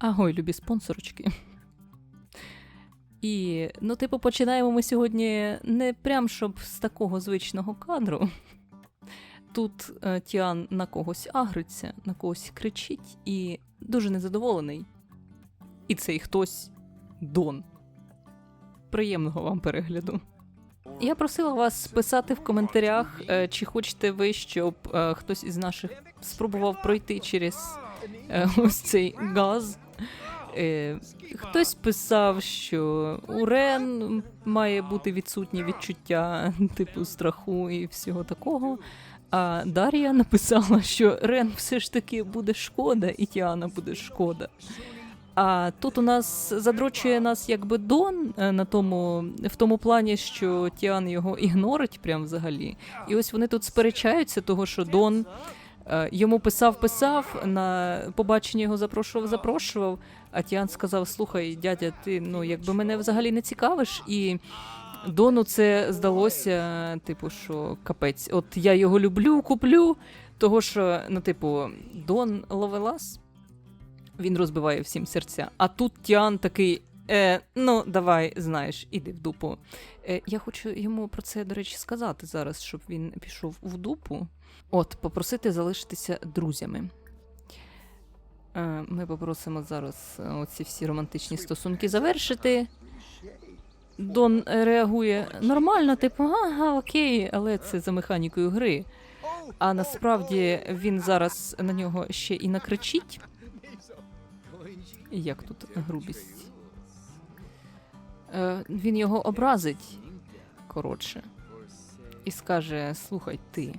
Агой, любі спонсорочки. І, ну, типу, починаємо ми сьогодні не прям щоб з такого звичного кадру. Тут е, Тіан на когось агриться, на когось кричить і дуже незадоволений. І цей хтось Дон. Приємного вам перегляду. Я просила вас писати в коментарях, е, чи хочете ви, щоб е, хтось із наших спробував пройти через е, ось цей газ. Е, Хтось писав, що у Рен має бути відсутнє відчуття типу страху і всього такого. А Дар'я написала, що Рен все ж таки буде шкода, і Тіана буде шкода. А тут у нас задрочує нас якби Дон е, на тому, в тому плані, що Тіан його ігнорить прям взагалі. І ось вони тут сперечаються, того що Дон йому писав, писав, на побачення його запрошував, запрошував. А Тіан сказав: Слухай, дядя, ти ну якби мене взагалі не цікавиш, і Дону це здалося, типу, що капець, от я його люблю, куплю. Того що, ну, типу, Дон Ловелас, він розбиває всім серця. А тут Тіан такий. Е, ну, давай, знаєш, іди в дупу. Е, я хочу йому про це, до речі, сказати зараз, щоб він пішов в дупу. От, попросити залишитися друзями. Е, Ми попросимо зараз е, оці всі романтичні стосунки завершити. Дон е, реагує нормально, типу, ага, окей, але це за механікою гри. А насправді він зараз на нього ще і накричить. Як тут грубість? Е, він його образить, коротше, і скаже: слухай, ти.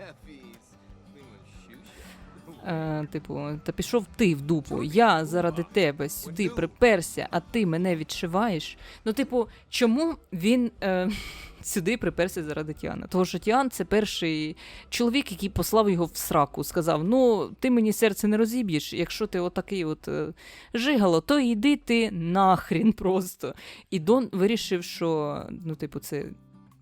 Е, типу, та пішов ти в дупу. Я заради тебе сюди приперся, а ти мене відшиваєш. Ну, типу, чому він е, сюди приперся заради Тіана? Тому що Тіан це перший чоловік, який послав його в сраку. Сказав: Ну, ти мені серце не розіб'єш, якщо ти отакий от е, жигало, то йди ти нахрін просто. І Дон вирішив, що ну, типу, це.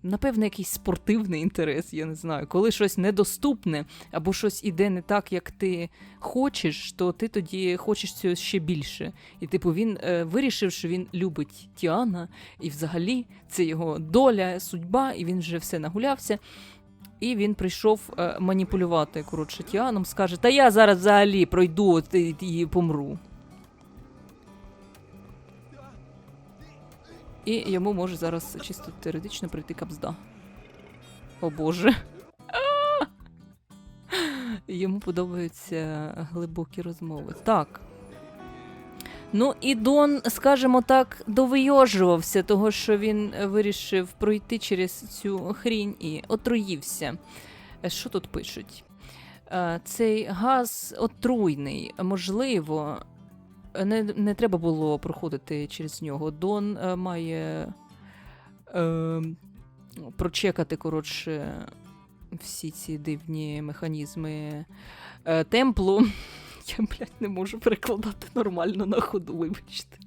Напевно, якийсь спортивний інтерес, я не знаю. Коли щось недоступне або щось іде не так, як ти хочеш, то ти тоді хочеш цього ще більше. І типу він е, вирішив, що він любить Тіана, і взагалі це його доля, судьба, і він вже все нагулявся. І він прийшов е, маніпулювати коротше Тіаном, скаже: Та я зараз взагалі пройду і, і помру. І йому може зараз чисто теоретично прийти капзда. О Боже. Йому подобаються глибокі розмови. Так. Ну, і Дон, скажімо так, довийожувався, того, що він вирішив пройти через цю хрінь і отруївся. Що тут пишуть? Е, Цей газ отруйний. Можливо, не, не треба було проходити через нього. Дон е, має е, прочекати, коротше, всі ці дивні механізми е, темплу. Я, блядь, не можу перекладати нормально на ходу, вибачте.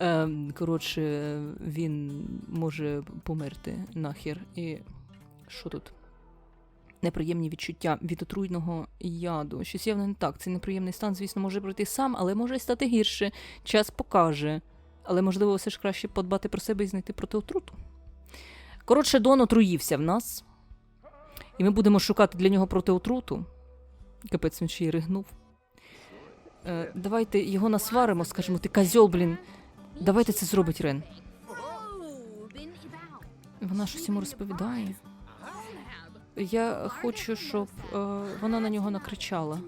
Е, коротше, він може померти нахер. І що тут? Неприємні відчуття від отруйного яду. Щось явно не так. Цей неприємний стан, звісно, може пройти сам, але може й стати гірше. Час покаже. Але можливо, все ж краще подбати про себе і знайти протиотруту. Коротше, Дон отруївся в нас. І ми будемо шукати для нього протиотруту. Капець він ще й ригнув. Е, давайте його насваримо, скажемо, ти козьол, блін. Давайте це зробить Рен. Вона щось йому розповідає. Я хочу, щоб е, вона на нього накричала.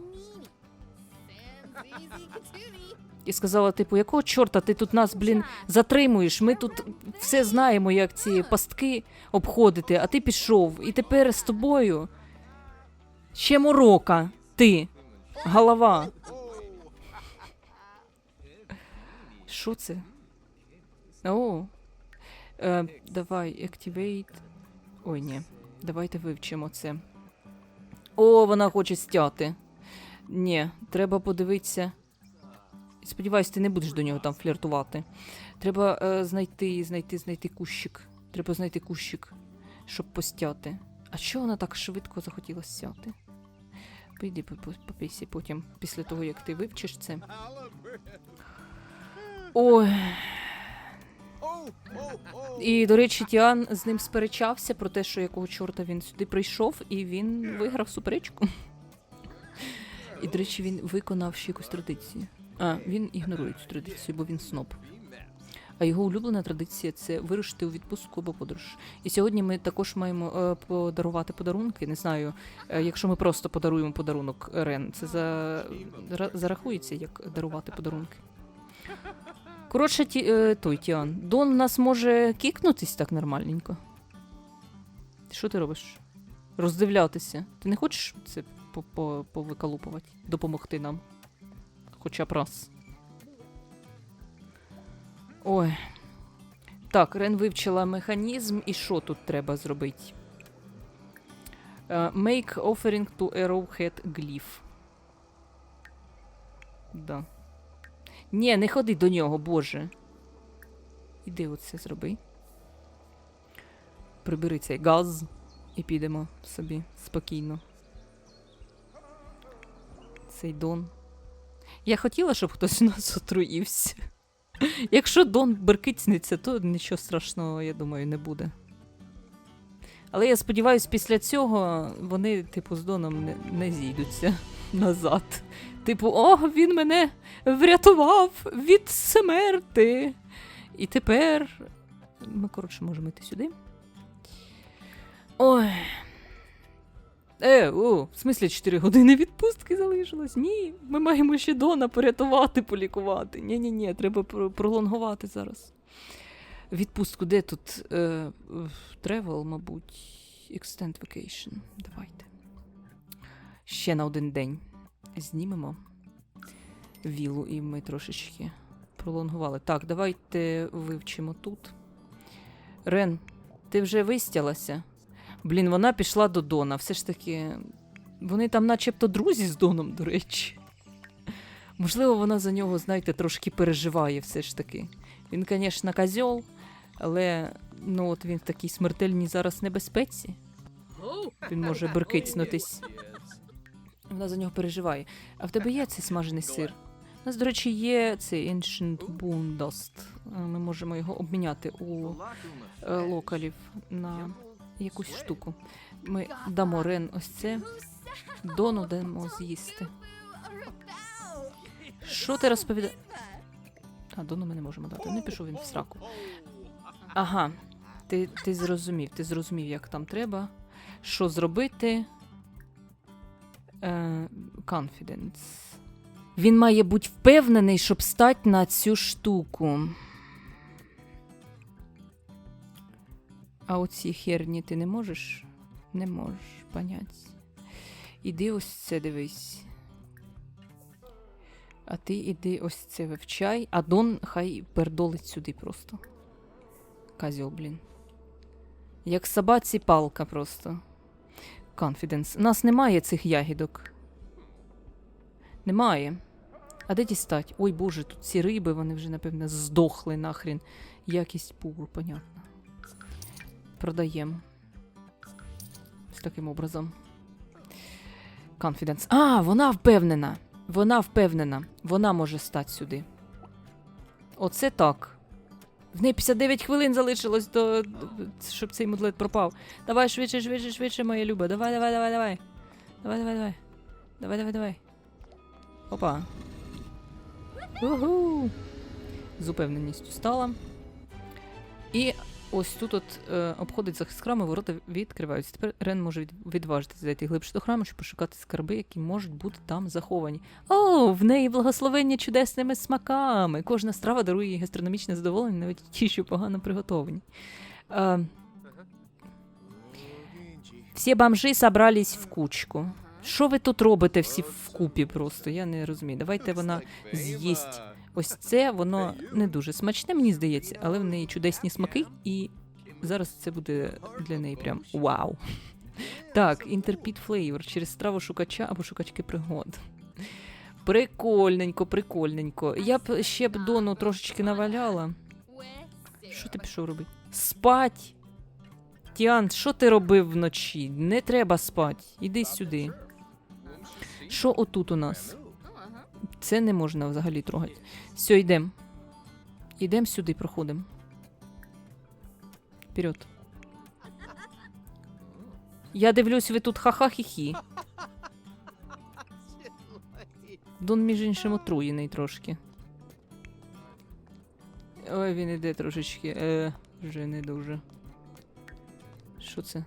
І сказала, типу, якого чорта ти тут нас, блін, затримуєш? Ми тут все знаємо, як ці пастки обходити, а ти пішов. І тепер з тобою ще морока, ти, голова. Що це? О. Е, давай, activate. Ой, ні. Давайте вивчимо це. О, вона хоче стяти. Ні, треба подивитися. Сподіваюсь, ти не будеш до нього там фліртувати. Треба е, знайти, знайти, знайти кущик. Треба знайти кущик, щоб постяти. А чого вона так швидко захотіла стяти? Піди попийся потім, після того, як ти вивчиш це. Ой. І, до речі, Тіан з ним сперечався про те, що якого чорта він сюди прийшов, і він виграв суперечку. І, до речі, він виконав ще якусь традицію. А, він ігнорує цю традицію, бо він сноб. А його улюблена традиція це вирушити у відпустку або подорож. І сьогодні ми також маємо е, подарувати подарунки. Не знаю, е, якщо ми просто подаруємо подарунок Рен, це за, ра- зарахується як дарувати подарунки. Коротше, ті, е, той Тіан. Дон в нас може кікнутись так нормальненько. Що ти робиш? Роздивлятися. Ти не хочеш це по- по- повикалупувати? Допомогти нам? Хоча б раз. Ой. Так, Рен вивчила механізм, і що тут треба зробити? Е, make offering to arrowhead glyph. Да. Ні, не ходи до нього, боже. Іди оце зроби. Прибери цей газ і підемо собі спокійно. Цей Дон. Я хотіла, щоб хтось у нас отруївся. Якщо Дон беркицнеться, то нічого страшного, я думаю, не буде. Але я сподіваюся, після цього вони, типу, з Доном не, не зійдуться назад. Типу, о, він мене врятував від смерти. І тепер. Ми, коротше, можемо йти сюди. Ой. Е, о, в смислі 4 години відпустки залишилось? Ні, ми маємо ще Дона порятувати, полікувати. Ні, ні, ні, треба пролонгувати зараз. Відпустку, де тут? Travel, мабуть. Extend vacation. Давайте. Ще на один день. Знімемо вілу, і ми трошечки пролонгували. Так, давайте вивчимо тут. Рен, ти вже вистялася? Блін, вона пішла до Дона. Все ж таки, вони там начебто друзі з Доном, до речі. Можливо, вона за нього, знаєте, трошки переживає все ж таки. Він, звісно, козьол, але ну, от він в такій смертельній зараз небезпеці. Він може беркицнутись. Вона за нього переживає. А в тебе є цей смажений сир? У нас, до речі, є цей Ancient Bone Dust. Е, Ми можемо його обміняти у е, локалів на якусь штуку. Ми дамо Рен ось це. Дону дамо з'їсти. Що ти розповідаєш? А, Дону ми не можемо дати. Не пішов він в сраку. Ага. Ти, ти зрозумів, ти зрозумів, як там треба. Що зробити? Е, confidence. Він має бути впевнений, щоб стати на цю штуку. А оці херні ти не можеш? Не можеш понять. Іди ось це дивись. А ти іди ось це вивчай, а Дон хай пердолить сюди просто. Козьол, блін. Як собаці палка просто. Confidence. У нас немає цих ягідок. Немає. А де дістать? Ой боже, тут ці риби, вони вже, напевно, здохли нахрін. Якість пугу, понятно. Продаємо. Ось таким образом. Confidence. А, вона впевнена. Вона впевнена. Вона може стати сюди. Оце так. В неї 59 хвилин залишилось, до, щоб цей мудлет пропав. Давай швидше, швидше, швидше, моя люба. Давай, давай, давай, давай. Давай, давай, давай. Давай, давай, давай. Опа. Угу. З упевненістю стала. І ось тут от е, обходить захист храму, ворота відкриваються. Тепер Рен може від, відважитися зайти глибше до храму, щоб пошукати скарби, які можуть бути там заховані. О, в неї благословення чудесними смаками. Кожна страва дарує їй гастрономічне задоволення, навіть ті, що погано приготовані. Е, всі бомжи собрались в кучку. Що ви тут робите всі вкупі просто? Я не розумію. Давайте вона з'їсть ось це, воно не дуже смачне, мені здається, але в неї чудесні смаки, і зараз це буде для неї прям вау. Так, Interpret Flavor через страву шукача або шукачки пригод. Прикольненько, прикольненько. Я б ще б Дону трошечки наваляла. Що ти пішов робити? Спать! Тіан, що ти робив вночі? Не треба спать. Іди сюди. Що отут у нас? Це не можна взагалі трогати. Все, йдемо. Йдемо сюди, проходимо. Вперед. Я дивлюсь, ви тут ха-ха-хі-хі. Дон, між іншим, отруєний трошки. Ой, він іде трошечки. Е, вже не дуже. Що це?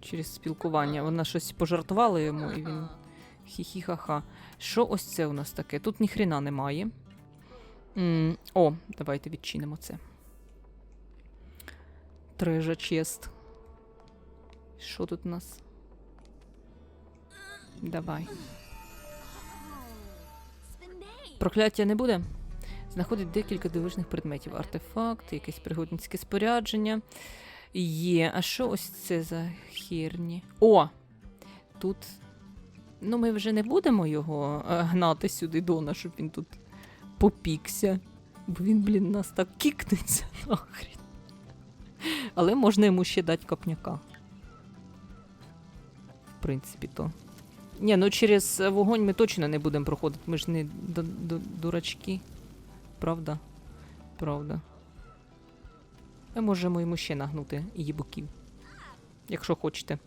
Через спілкування. Вона щось пожартувала йому, і він. Хі-хі-ха-ха. Що ось це у нас таке? Тут ніхрена немає. м о, давайте відчинимо це. Трежа чест. Що тут у нас? Давай. Прокляття не буде. Знаходить декілька дивижних предметів. Артефакт, якесь пригодницьке спорядження. Є. А що ось це за херні? О! Тут. Ну, ми вже не будемо його е, гнати сюди Дона, щоб він тут попікся. Бо він, блін, нас так кікнеться нахрін. Але можна йому ще дати копняка. В принципі, то. Ні, ну через е, вогонь ми точно не будемо проходити. Ми ж не ду- ду- дурачки. Правда? Правда. Ми можемо йому ще нагнути їбуків. Якщо хочете.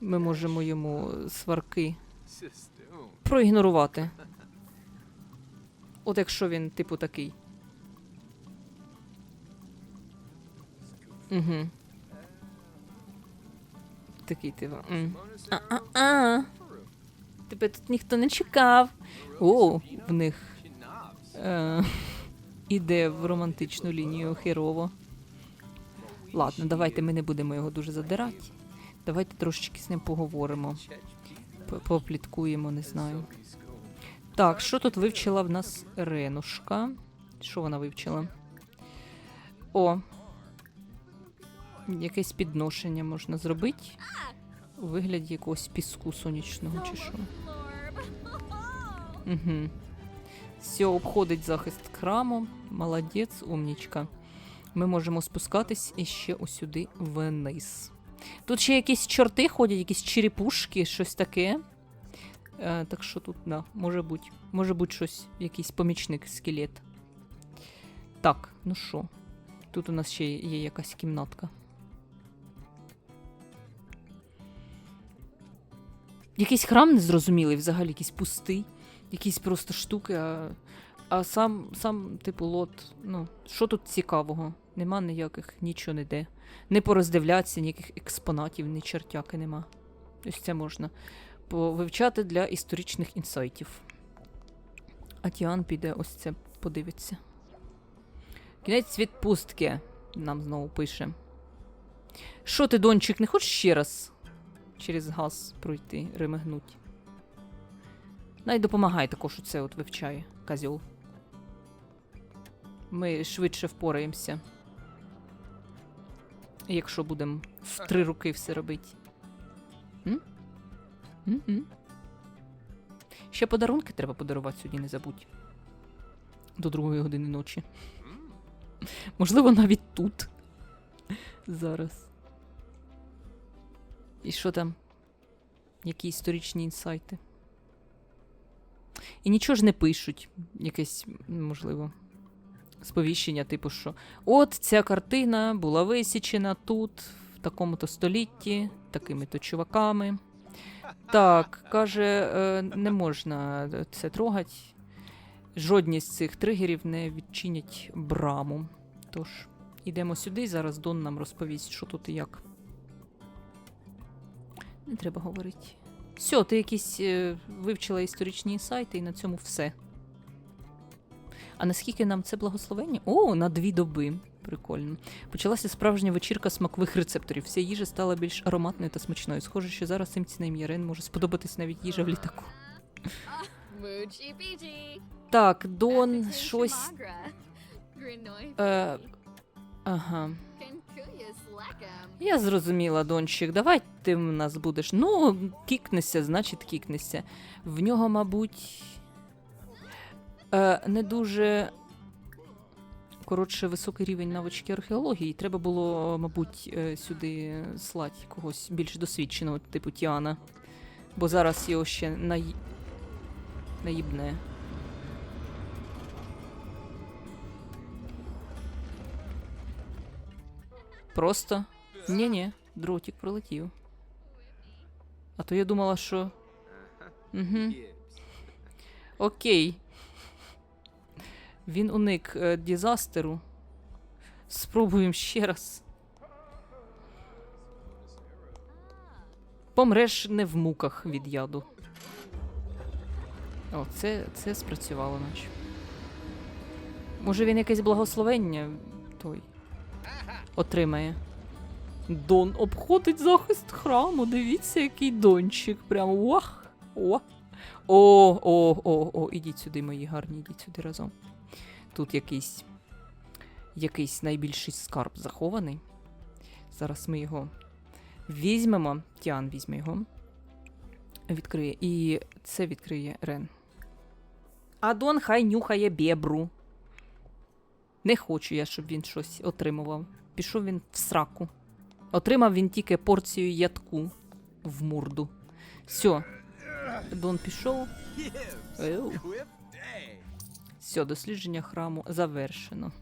Ми можемо йому сварки проігнорувати. От якщо він, типу, такий. Угу. Такий типу. А-а-а. Тебе тут ніхто не чекав. О, в них е, іде в романтичну лінію херово. Ладно, давайте ми не будемо його дуже задирати. Давайте трошечки з ним поговоримо. Попліткуємо, не знаю. Так, що тут вивчила в нас Ренушка? Що вона вивчила? О. Якесь підношення можна зробити. У вигляді якогось піску сонячного чи що. Угу. Все, обходить захист храму. Молодець, умнічка. Ми можемо спускатись іще усюди вниз. Тут ще якісь чорти ходять, якісь черепушки, щось таке. Е, так що тут, да, може бути. Може бути щось, якийсь помічник, скелет. Так, ну що? Тут у нас ще є якась кімнатка. Якийсь храм незрозумілий, взагалі, якийсь пустий, якісь просто штуки, а, а сам, сам, типу, лот, ну, що тут цікавого? Нема ніяких, нічого не де. Не пороздивлятися, ніяких експонатів, ні чертяки нема. Ось це можна повивчати для історичних інсайтів. А Тіан піде ось це подивиться. Кінець відпустки нам знову пише. Що ти, дончик, не хочеш ще раз через газ пройти, ремигнуть? Най допомагай також оце от вивчає, козьол. Ми швидше впораємося. Якщо будемо в три руки все робити. М? М-м. Ще подарунки треба подарувати сьогодні, не забудь. До другої години ночі. Можливо, навіть тут. Зараз. І що там? Які історичні інсайти? І нічого ж не пишуть. Якесь, можливо, сповіщення, типу, що от ця картина була висічена тут, в такому-то столітті, такими-то чуваками. Так, каже, е, не можна це трогати. Жодні з цих тригерів не відчинять браму. Тож, йдемо сюди, зараз Дон нам розповість, що тут і як. Не треба говорити. Все, ти якісь е, вивчила історичні сайти, і на цьому все. А наскільки нам це благословення? О, на дві доби. Прикольно. Почалася справжня вечірка смакових рецепторів. Вся їжа стала більш ароматною та смачною. Схоже, що зараз цим цінним Ярен може сподобатись навіть їжа в літаку. Так, Дон щось. Е, ага. Я зрозуміла, Дончик. Давай ти в нас будеш. Ну, кікнешся, значить кікнешся. В нього, мабуть, не дуже. Коротше, високий рівень навички археології. Треба було, мабуть, е, сюди слати когось більш досвідченого, типу Тіана. Бо зараз його ще на... наїбне. Просто. Ні-ні, дротик пролетів. А то я думала, що. Угу. Окей. Він уник е, дізастеру. Спробуємо ще раз. Помреш не в муках від яду. О, це, це спрацювало, наче. Може він якесь благословення той отримає. Дон обходить захист храму. Дивіться, який дончик. Прямо вах! О! О, о, о, о, ідіть сюди, мої гарні, ідіть сюди разом. Тут якийсь. Якийсь найбільший скарб захований. Зараз ми його візьмемо. Тіан візьме його. Відкриє. І це відкриє Рен. А Дон хай нюхає бєбру. Не хочу я, щоб він щось отримував. Пішов він в сраку. Отримав він тільки порцію ядку в морду. Все. Дон пішов. Еу. Все, дослідження храму завершено.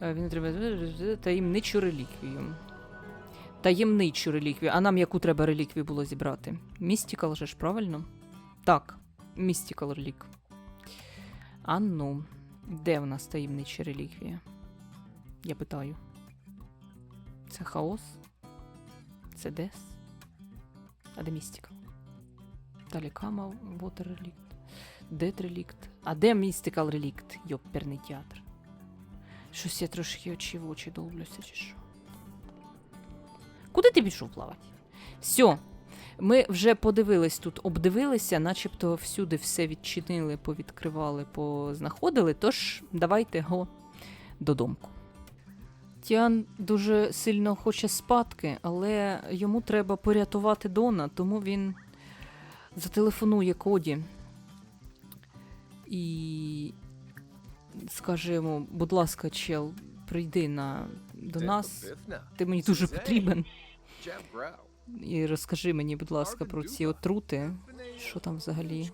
Е, Він отримає таємничу реліквію. Таємничу реліквію. А нам яку треба реліквію було зібрати? Містікал же ж, правильно? Так, містікал релік. А ну, де в нас таємнича реліквія? Я питаю. Це хаос? Це Дес? А де містікал? Далі Кама, Вотер релікт. Дед релікт. А де містикал релікт? Йоперний театр. Щось я трошки очі в очі довлюся, чи що. Куди ти пішов плавати? Все. Ми вже подивились тут, обдивилися, начебто всюди все відчинили, повідкривали, познаходили. Тож давайте го додому. Тіан дуже сильно хоче спадки, але йому треба порятувати Дона, тому він зателефонує Коді і скаже йому, будь ласка, чел, прийди на, до нас. Ти мені дуже потрібен. І розкажи мені, будь ласка, про ці отрути. Що там взагалі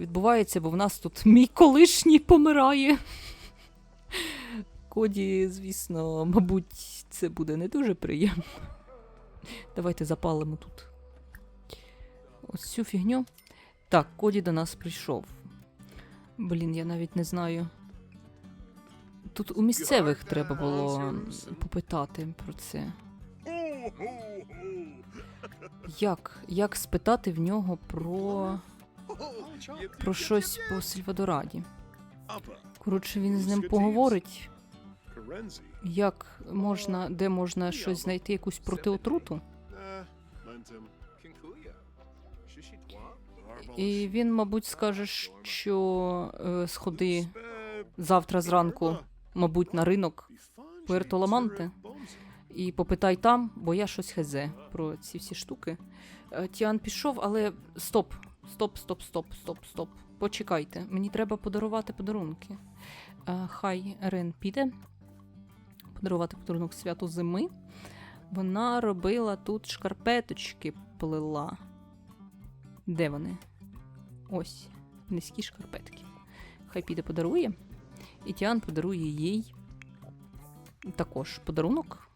відбувається, бо в нас тут мій колишній помирає. Коді, звісно, мабуть, це буде не дуже приємно. Давайте запалимо тут. Ось цю фігню. Так, Коді до нас прийшов. Блін, я навіть не знаю. Тут у місцевих треба було попитати про це. Як? Як спитати в нього про, про щось по Сальвадораді? Коротше, він з ним поговорить. Як можна, де можна щось знайти, якусь протиотруту? І він, мабуть, скаже, що е, сходи завтра зранку, мабуть, на ринок Пуерто Ламанте і попитай там, бо я щось хезе про ці всі штуки. Е, Тіан пішов, але стоп, стоп, стоп, стоп, стоп, стоп. Почекайте, мені треба подарувати подарунки. Е, Хай Рен піде. Подарувати подарунок святу зими. Вона робила тут шкарпеточки плела. Де вони? Ось, низькі шкарпетки. Хай піде подарує. І Тіан подарує їй також подарунок.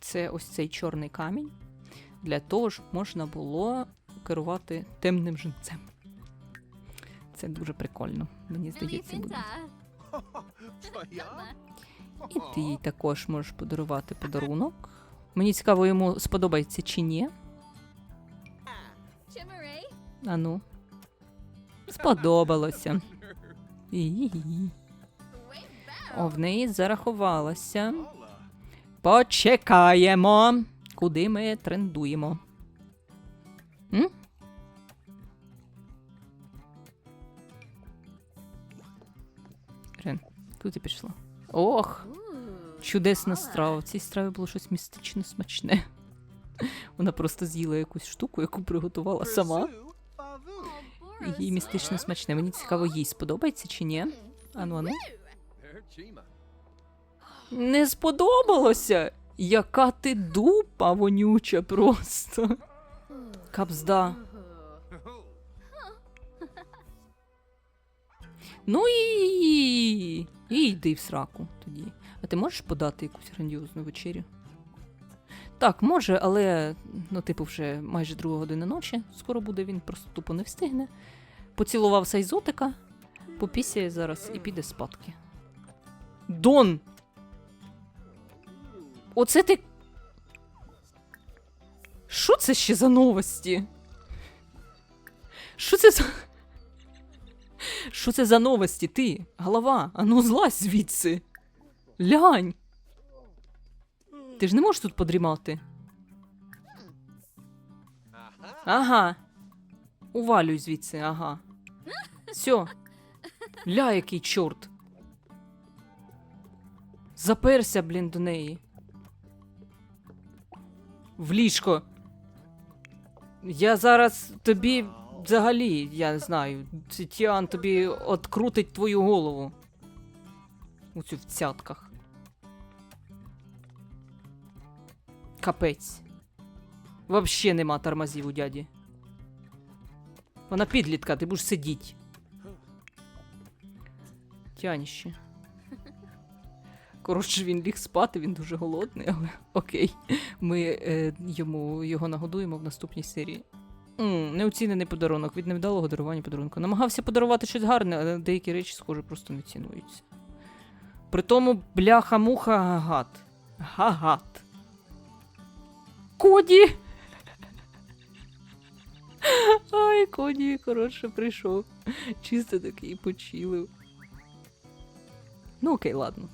Це ось цей чорний камінь. Для того, щоб можна було керувати темним жінцем. Це дуже прикольно, мені здається, буде. І ти їй також можеш подарувати подарунок. Мені цікаво, йому сподобається чи ні. Ану. Сподобалося. О, в неї зарахувалося. Почекаємо. Куди ми трендуємо? М? Рен, куди пішла? Ох, чудесна страва. В цій страві було щось містично смачне. Вона просто з'їла якусь штуку, яку приготувала сама. Їй містично смачне. Мені цікаво, їй сподобається чи ні? Ану, ану. Не сподобалося. Яка ти дупа вонюча просто. Кабзда. Ну і... і йди в сраку тоді. А ти можеш подати якусь грандіозну вечерю? Так, може, але, ну, типу, вже майже друга година ночі. Скоро буде, він просто тупо не встигне. Поцілував сайзотика, попісяє зараз і піде спадки. Дон! Оце ти. Що це ще за новості? Що це за. Що це за новості, ти? Голова, ану злазь звідси. Лянь. Ти ж не можеш тут подрімати. Ага. Увалюй звідси, ага. Все. Ля, який чорт. Заперся, блін, до неї. В ліжко. Я зараз тобі взагалі, я не знаю, Ті- Тіан тобі открутить твою голову. Оцю в цятках. Капець. Вообще нема тормозів у дяді. Вона підлітка, ти будеш сидіть. Тяніще. Коротше, він ліг спати, він дуже голодний, але окей. Ми е, йому його нагодуємо в наступній серії. м неоцінений подарунок від невдалого дарування подарунку. Намагався подарувати щось гарне, але деякі речі, схоже, просто не цінуються. При тому бляха-муха гагат. Гагат. Коді! Ай, Коді, коротше, прийшов. Чисто такий почилив. Ну, окей, ладно.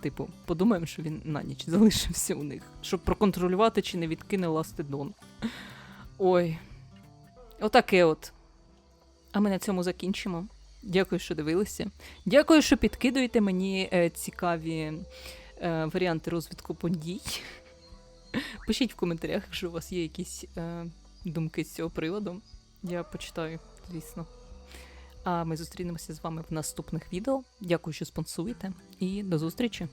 Типу, подумаємо, що він на ніч залишився у них, щоб проконтролювати, чи не відкине Ластедон. Ой. Отаке от. А ми на цьому закінчимо. Дякую, що дивилися. Дякую, що підкидуєте мені е, цікаві е, варіанти розвитку подій. Пишіть в коментарях, якщо у вас є якісь е, думки з цього приводу. Я почитаю, звісно. А ми зустрінемося з вами в наступних відео. Дякую, що спонсуєте, і до зустрічі!